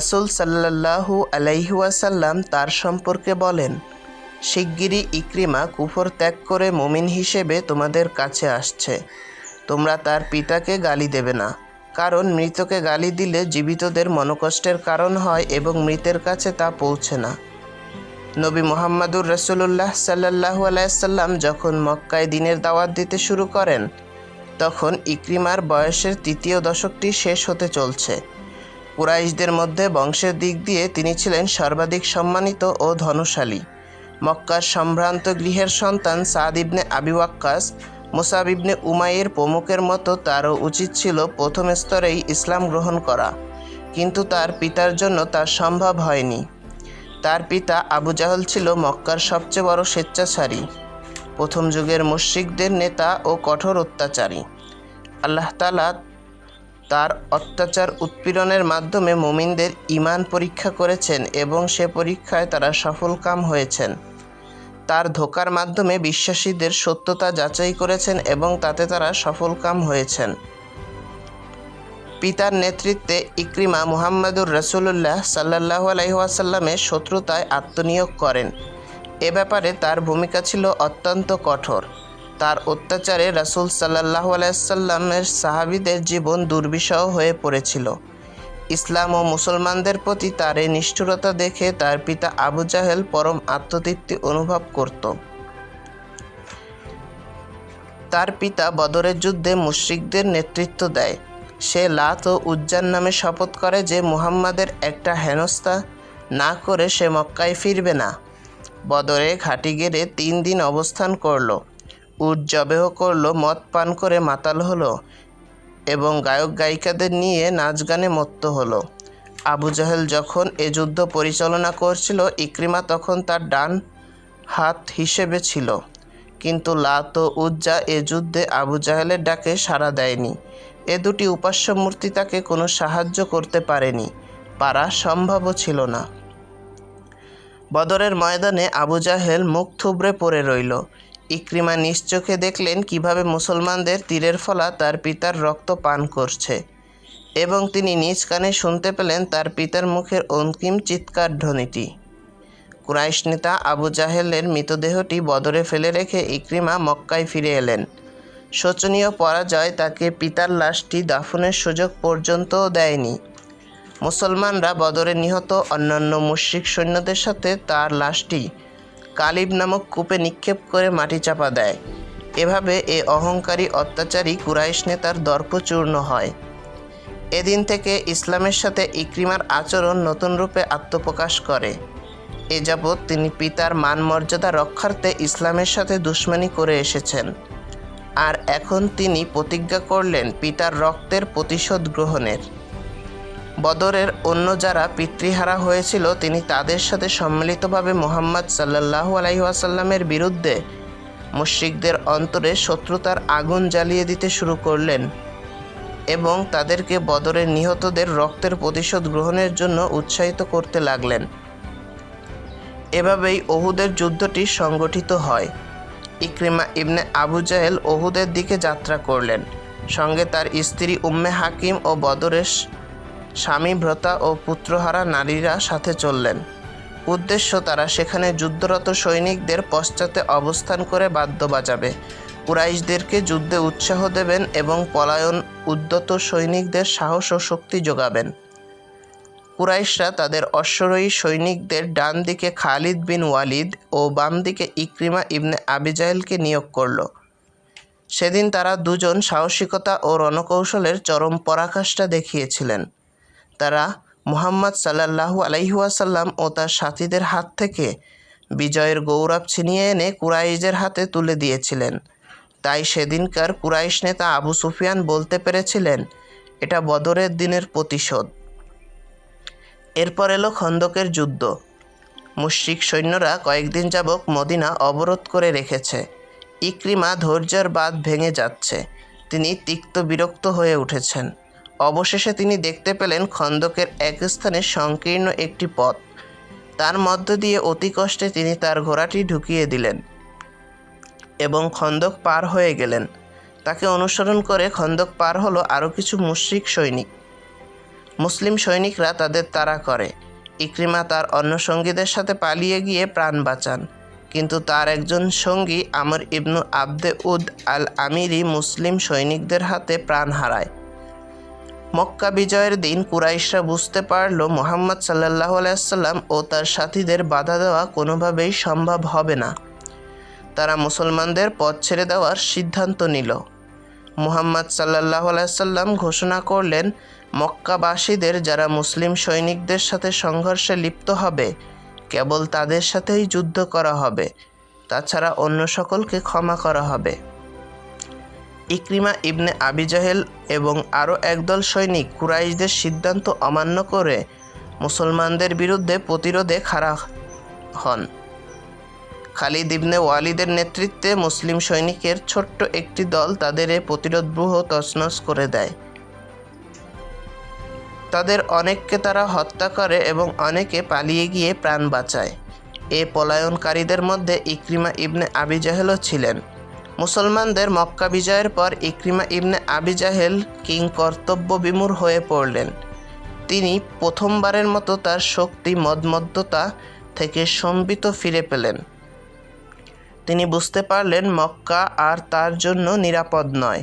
রাসূল সাল্লাল্লাহু আলাইহুয়াসাল্লাম তার সম্পর্কে বলেন, শিগগিরই ইক্রিমা কুফর ত্যাগ করে মুমিন হিসেবে তোমাদের কাছে আসছে। তোমরা তার পিতাকে গালি দেবে না। কারণ মৃতকে গালি দিলে জীবিতদের মনকষ্টের কারণ হয় এবং মৃতের কাছে তা পৌঁছে না। নবী মোহাম্মদুর রসুল্লাহ সাল্লাহু আলাইসাল্লাম যখন মক্কায় দিনের দাওয়াত দিতে শুরু করেন, তখন ইক্রিমার বয়সের তৃতীয় দশকটি শেষ হতে চলছে। কুরাইশদের মধ্যে বংশের দিক দিয়ে তিনি ছিলেন সর্বাধিক সম্মানিত ও ধনশালী। মক্কার সম্ভ্রান্ত গৃহের সন্তান সাদ ইবনে আবি ওয়াক্কাস, মুসাব ইবনে উমাইয়ের প্রমুখের মতো তারও উচিত ছিল প্রথম স্তরেই ইসলাম গ্রহণ করা। কিন্তু তার পিতার জন্য তা সম্ভব হয়নি। তার পিতা আবু জাহল ছিল মক্কার সবচেয়ে বড় স্বেচ্ছাচারী। প্রথম যুগের মুশ্রিকদের নেতা ও কঠোর অত্যাচারী। আল্লাহ তালা তার অত্যাচার উৎপীড়নের মাধ্যমে মুমিনদের ইমান পরীক্ষা করেছেন এবং সে পরীক্ষায় তারা সফলকাম হয়েছেন। তার ধোকার মাধ্যমে বিশ্বাসীদের সত্যতা যাচাই করেছেন এবং তাতে তারা সফলকাম হয়েছেন। পিতার নেতৃত্বে ইকরিমা মুহাম্মাদুর রসুল্লাহ সাল্লাহ আলাইহাসাল্লামের শত্রুতায় আত্মনিয়োগ করেন। এ ব্যাপারে তার ভূমিকা ছিল অত্যন্ত কঠোর। তার অত্যাচারে রাসুল সাল্লাহ আলাইসাল্লামের সাহাবিদের জীবন দুর্বিষহ হয়ে পড়েছিল। ইসলাম ও মুসলমানদের প্রতি তার এই নিষ্ঠুরতা দেখে তার পিতা আবু জাহেল পরম আত্মতৃপ্তি অনুভব করত। তার পিতা বদরের যুদ্ধে মুশ্রিকদের নেতৃত্ব দেয়। সে লাত ও উজ্জান নামে শপথ করে যে মুহাম্মাদের একটা হেনস্থা না করে সে মক্কায় ফিরবে না। বদরে ঘাটি গেড়ে তিন দিন অবস্থান করল। উট জবেহ করল, মদ পান করে মাতাল হলো এবং গায়ক গায়িকাদের নিয়ে নাচ গানে মত্ত হলো। আবু জাহেল যখন এ যুদ্ধ পরিচালনা করছিল, ইক্রিমা তখন তার ডান হাত হিসেবে ছিল। কিন্তু লাত ও উজ্জা এ যুদ্ধে আবু জাহেলের ডাকে সাড়া দেয়নি। এ দুটি উপাস্য মূর্তি তাকে কোনো সাহায্য করতে পারেনি, পারা সম্ভবও ছিল না। বদরের ময়দানে আবু জাহেল মুখ থুবড়ে পড়ে রইল। ইকরিমা নিশ্চোখে দেখলেন কীভাবে মুসলমানদের তীরের ফলা তার পিতার রক্ত পান করছে এবং তিনি নিজ কানে শুনতে পেলেন তার পিতার মুখের অন্তিম চিৎকার ধ্বনিটি। কুরাইশ নেতা আবু জাহেলের মৃতদেহটি বদরে ফেলে রেখে ইক্রিমা মক্কায় ফিরে এলেন। শোচনীয় পরাজয় তাকে পিতার লাশটি দাফনের সুযোগ পর্যন্তও দেয়নি। মুসলমানরা বদরে নিহত অন্যান্য মুশ্রিক সৈন্যদের সাথে তার লাশটি কালিব নামক কূপে নিক্ষেপ করে মাটি চাপা দেয়। এভাবে এ অহংকারী অত্যাচারী কুরাইশ নেতার দর্পচূর্ণ হয়। এদিন থেকে ইসলামের সাথে ইক্রিমার আচরণ নতুন রূপে আত্মপ্রকাশ করে। এ যাবৎ তিনি পিতার মান মর্যাদা রক্ষার্থে ইসলামের সাথে দুশ্মনী করে এসেছেন। আর এখন তিনি প্রতিজ্ঞা করলেন পিতার রক্তের প্রতিশোধ গ্রহণের। বদরের অন্য যারা পিতৃহারা হয়েছিল, তিনি তাদের সাথে সম্মিলিতভাবে মোহাম্মদ সাল্লাহু আলাইহাসাল্লামের বিরুদ্ধে মুশ্রিকদের অন্তরে শত্রুতার আগুন জ্বালিয়ে দিতে শুরু করলেন এবং তাদেরকে বদরের নিহতদের রক্তের প্রতিশোধ গ্রহণের জন্য উৎসাহিত করতে লাগলেন। এভাবেই ওহুদের যুদ্ধটি সংগঠিত হয়। ইক্রিমা ইবনে আবু জাহেল ওহুদের দিকে যাত্রা করলেন। সঙ্গে তার স্ত্রী উম্মে হাকিম ও বদরের স্বামী ভ্রতা ও পুত্রহারা নারীরা সাথে চললেন। উদ্দেশ্য তারা সেখানে যুদ্ধরত সৈনিকদের পশ্চাতে অবস্থান করে বাদ্য বাজাবে কুরাইশদেরকে যুদ্ধে উৎসাহ দেবেন এবং পলায়ন উদ্যত সৈনিকদের সাহস ও শক্তি যোগাবেন। কুরাইশরা তাদের অশ্বরোহী সৈনিকদের ডান দিকে খালিদ বিন ওয়ালিদ ও বাম দিকে ইক্রিমা ইবনে আবিজাইলকে নিয়োগ করল। সেদিন তারা দুজন সাহসিকতা ও রণকৌশলের চরম পরাকাষ্ঠা দেখিয়েছিলেন। তারা মুহাম্মদ সাল্লাহু আলাইহুয়াসাল্লাম ও তার সাথীদের হাত থেকে বিজয়ের গৌরব ছিনিয়ে এনে কুরাইজের হাতে তুলে দিয়েছিলেন। তাই সেদিনকার কুরাইশ নেতা আবু সুফিয়ান বলতে পেরেছিলেন, এটা বদরের দিনের প্রতিশোধ। এরপর এলো খন্দকের যুদ্ধ। মুশ্রিক সৈন্যরা কয়েকদিন যাবক মদিনা অবরোধ করে রেখেছে। ইক্রিমা ধৈর্যের বাঁধ ভেঙে যাচ্ছে। তিনি তিক্ত বিরক্ত হয়ে উঠেছেন। অবশেষে তিনি দেখতে পেলেন খন্দকের এক স্থানে সংকীর্ণ একটি পথ। তার মধ্য দিয়ে অতি কষ্টে তিনি তার ঘোড়াটি ঢুকিয়ে দিলেন এবং খন্দক পার হয়ে গেলেন। তাকে অনুসরণ করে খন্দক পার হলো আরও কিছু মুশ্রিক সৈনিক। মুসলিম সৈনিকরা তাদের তাড়া করে। ইক্রিমা তার অন্য সঙ্গীদের সাথে পালিয়ে গিয়ে প্রাণ বাঁচান। কিন্তু তার একজন সঙ্গী আমর ইবনু আবদে উদ আল আমিরি মুসলিম সৈনিকদের হাতে প্রাণ হারায়। মক্কা বিজয়ের দিন কুরাইশরা বুঝতে পারল মোহাম্মদ সাল্লাহ আলাইসাল্লাম ও তার সাথীদের বাধা দেওয়া কোনোভাবেই সম্ভব হবে না। তারা মুসলমানদের পথ ছেড়ে দেওয়ার সিদ্ধান্ত নিল। মুহাম্মদ সাল্লাহ আলাইসাল্লাম ঘোষণা করলেন, মক্কাবাসীদের যারা মুসলিম সৈনিকদের সাথে সংঘর্ষে লিপ্ত হবে, কেবল তাদের সাথেই যুদ্ধ করা হবে। তাছাড়া অন্য সকলকে ক্ষমা করা হবে। ইকরিমা ইবনে আবি জাহেল এবং আরও একদল সৈনিক কুরাইশদের সিদ্ধান্ত অমান্য করে মুসলমানদের বিরুদ্ধে প্রতিরোধে খাড়া হন। খালিদ ইবনে ওয়ালিদের নেতৃত্বে মুসলিম সৈনিকের ছোট্ট একটি দল তাদের এ প্রতিরোধব্যূহ তছনছ করে দেয়। তাদের অনেককে তারা হত্যা করে এবং অনেকে পালিয়ে গিয়ে প্রাণ বাঁচায়। এ পলায়নকারীদের মধ্যে ইকরিমা ইবনে আবি জাহেলও ছিলেন। মুসলমানদের মক্কা বিজয়ের পর ইক্রিমা ইবনে আবি জাহেল কিং কর্তব্য বিমূর হয়ে পড়লেন। তিনি প্রথমবারের মতো তার শক্তি মদমদ্দতা থেকে সম্বিত ফিরে পেলেন। তিনি বুঝতে পারলেন মক্কা আর তার জন্য নিরাপদ নয়।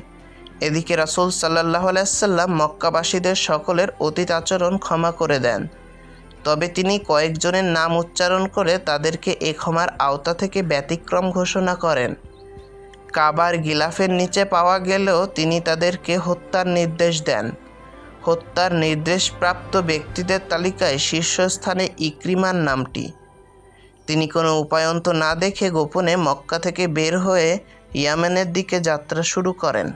এদিকে রাসুল সাল্লাহ আলাইসাল্লাম মক্কাবাসীদের সকলের অতীত আচরণ ক্ষমা করে দেন। তবে তিনি কয়েকজনের নাম উচ্চারণ করে তাদেরকে এ ক্ষমার আওতা থেকে ব্যতিক্রম ঘোষণা করেন। কাবার গিলাফের নিচে পাওয়া গেলেও তিনি তাদেরকে হত্যার নির্দেশ দেন। হত্যার নির্দেশপ্রাপ্ত ব্যক্তিদের তালিকায় শীর্ষস্থানে ইক্রিমার নামটি। তিনি কোনো উপায়ন্ত না দেখে গোপনে মক্কা থেকে বের হয়ে ইয়ামেনের দিকে যাত্রা শুরু করেন।